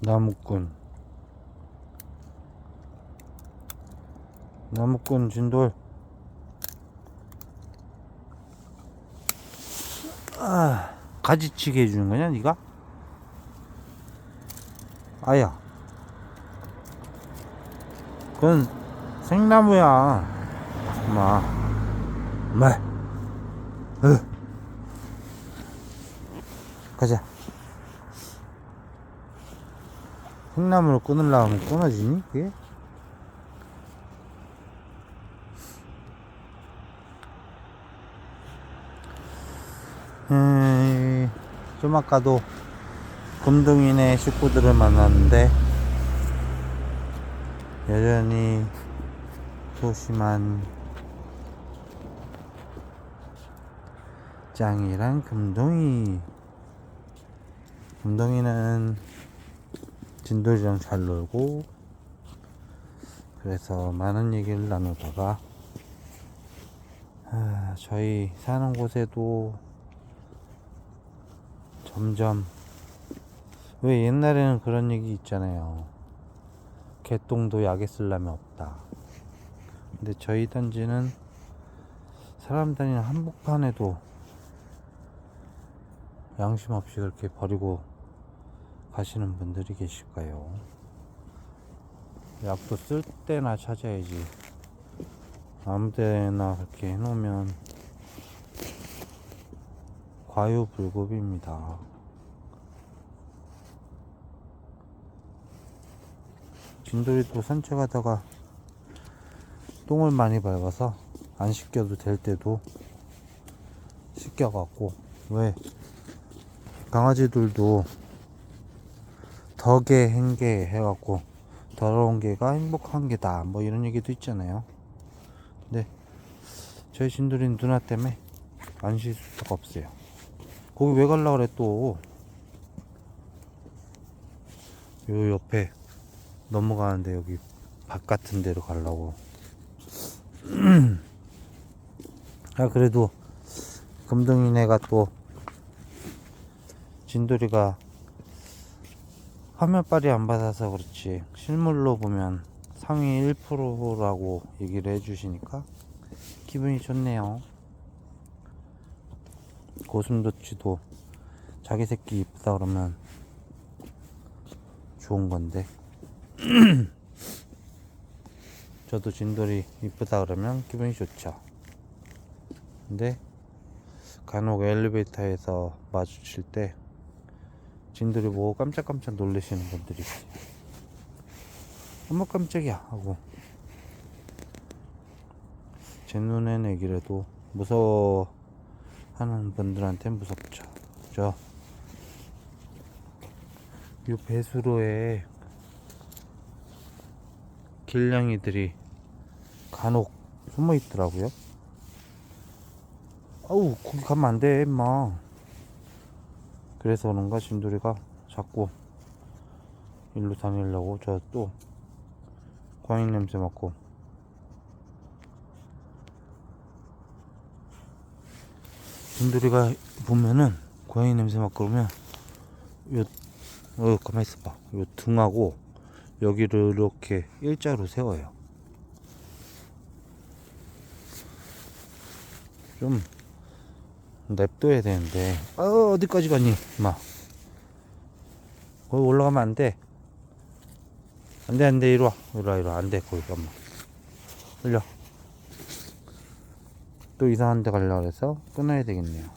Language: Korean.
나무꾼. 나무꾼 진돌. 아 가지치기 해주는 거냐 니가? 아야. 그건 생나무야. 엄마. 엄마. 으 가자 생나무를 끊으려고 하면 끊어지니 그게? 음, 좀 아까도 금둥이네 식구들을 만났는데 여전히 소심한 짱이랑 금동이 금동이는 진돌이랑 잘 놀고 그래서 많은 얘기를 나누다가 아, 저희 사는 곳에도 점점 왜 옛날에는 그런 얘기 있잖아요. 개똥도 약에 쓸라면 없다. 근데 저희 단지는 사람 다니는 한복판에도 양심 없이 그렇게 버리고 가시는 분들이 계실까요? 약도 쓸 때나 찾아야지. 아무 데나 그렇게 해놓으면 과유불급입니다. 진돌이도 산책하다가 똥을 많이 밟아서 안 씻겨도 될 때도 씻겨갖고 왜 강아지들도 덕에 행개 해갖고 더러운 개가 행복한 개다 뭐 이런 얘기도 있잖아요. 근데 저희 신도린 누나 때문에 안 씻을 수가 없어요. 거기 왜 갈라 그래 또? 요 옆에 넘어가는데 여기 밭 같은 데로 가려고. 아 그래도 금동이네가 또 진돌이가 화면빨이 안 받아서 그렇지. 실물로 보면 상위 1%라고 얘기를 해주시니까 기분이 좋네요. 고슴도치도 자기 새끼 이쁘다 그러면 좋은 건데. 저도 진돌이 이쁘다 그러면 기분이 좋죠. 근데 간혹 엘리베이터에서 마주칠 때 진들이 보고 깜짝깜짝 놀라시는 분들이 있어요. 어머 깜짝이야 하고 제 눈엔 애기라도 무서워하는 분들한테 무섭죠. 저이 배수로에 길냥이들이 간혹 숨어 있더라고요. 아우 거기 가면 안 돼, 임마. 그래서 그런가 진돌이가 자꾸 일로 다니려고 저 또 과일 냄새 맡고 진돌이가 보면은 고양이 냄새 맡고 그러면 요, 어, 가만히 있어봐. 요 등하고 여기를 이렇게 일자로 세워요. 좀 냅둬야 되는데. 어 어디까지 가니? 마. 거기 올라가면 안돼. 안돼 안돼. 이리와. 이리와 이리와. 안돼 거기. 가면 흘려 또 이상한 데 가려고 해서 끊어야 되겠네요